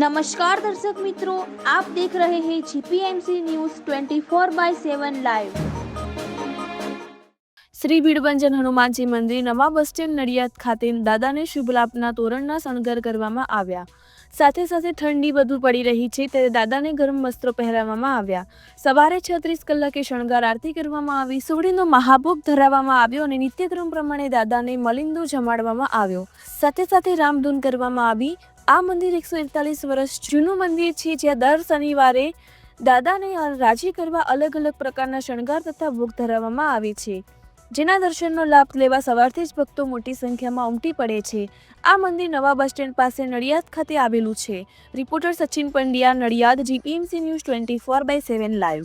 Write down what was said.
નમસ્કાર દર્શક મિત્રો આપ દેખ રહે હૈ GPMC news 24 by 7 live Shri Bhidbhanjan Hanumanji મંદિર નવા બસ સ્ટેન્ડ નડિયાદ ખાતે દાદાને શુભ લાભના તોરણના શણગાર કરવામાં આવ્યા. સાથે સાથે ઠંડી વધુ પડી રહી છે ત્યારે દાદાને ગરમ વસ્ત્રો પહેરાવવામાં આવ્યા. સવારે છત્રીસ કલાકે શણગાર આરતી કરવામાં આવી સોડીનો મહાભોગ ધરાવવામાં આવ્યો અને નિત્યક્રમ પ્રમાણે દાદાને મલિંદો જમાડવામાં આવ્યો. સાથે સાથે રામધૂન કરવામાં આવી આ મંદિર એકસો એકતાલીસ વર્ષ જૂનું મંદિર છે, જ્યાં દર શનિવારે દાદાને રાજી કરવા અલગ અલગ પ્રકારના શણગાર તથા ભોગ ધરાવવામાં આવે છે. જેના દર્શનનો લાભ લેવા સવારથી જ ભક્તો મોટી સંખ્યામાં ઉમટી પડે છે. આ મંદિર નવા બસ સ્ટેન્ડ પાસે નડિયાદ ખાતે આવેલું છે. Reporter Sachin Pandya, Nadiad, GPMC news twenty four by seven live.